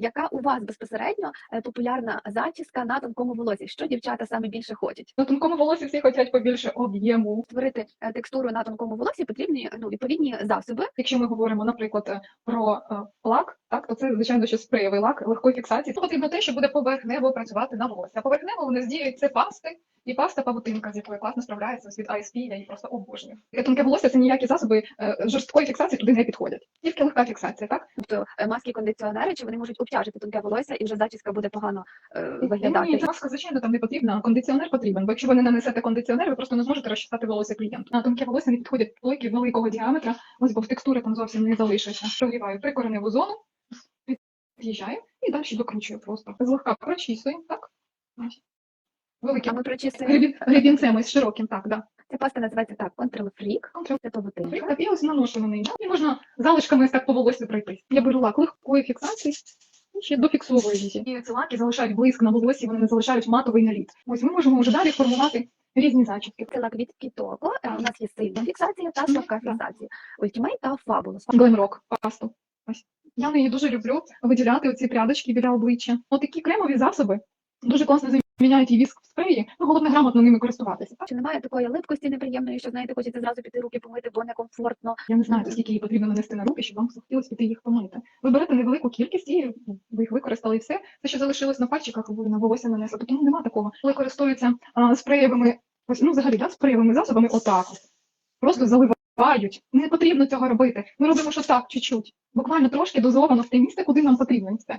яка у вас безпосередньо е, популярна зачіска на тонкому волосі? Що дівчата саме більше хочуть? На тонкому волосі всі хочуть побільше об'єму. Створити е, текстуру на тонкому волосі потрібні ну, відповідні засоби. Якщо ми говоримо, наприклад, про е, лак, так то це звичайно що спреєвий лак легкої фіксації. Це потрібно те, що буде поверхнево працювати на волосся. Поверхнево вони здіють це пасти і паста павутинка, з якою класно справляється від ISP, я її просто обожнюю. Тонке волосся це ніякі засоби жорсткої фіксації туди не підходять. Легка фіксація, так? Тобто е, маски кондиціонери, чи вони можуть обтяжити тонке волосся і вже зачіска буде погано е, Ні, виглядати. маска, звичайно, там не потрібна. Кондиціонер потрібен, бо якщо ви не нанесете кондиціонер, ви просто не зможете розчесати волосся клієнту. На тонке волосся не підходять плойки великого діаметра, ось бо в текстури там зовсім не залишиться. Прогріваю прикореневу зону, під'їжджаю і далі докручую просто. Злегка прочісую, так? Ось. А ми прочистимо. гребін- гребінцем із широким, так, да. Ця паста називається так. Control Це павутинка. Так, і ось наношу на неї. І можна залишками так по волосю пройтись. Я беру лак легкої фіксації. і Ще дофіксовую її. І ці лаки залишають блиск на волосі, вони не залишають матовий наліт. Ось ми можемо вже далі формувати різні зачіпки. Це лак від Кітоко. Е, У нас є сильна фіксація та слабка фіксація. Ultimate та Fabulous. Глемрок пасту. Ось. Я неї дуже люблю виділяти оці прядочки біля обличчя. Отакі кремові засоби дуже класно заміняють і віск спреї. Ну, головне грамотно ними користуватися. Чи немає такої липкості неприємної, що знаєте, хочеться зразу піти руки помити, бо некомфортно. Я не знаю, скільки її потрібно нанести на руки, щоб вам захотілося піти їх помити. Ви берете невелику кількість і ви їх використали і все. Те, що залишилось на пальчиках, ви на волосся нанесли. Тобто ну, нема такого. Коли користуються а, спреєвими, ну взагалі, да, спреєвими засобами, отак. Просто заливають. Не потрібно цього робити. Ми робимо що так, чуть-чуть. Буквально трошки дозовано в те місце, куди нам потрібно все.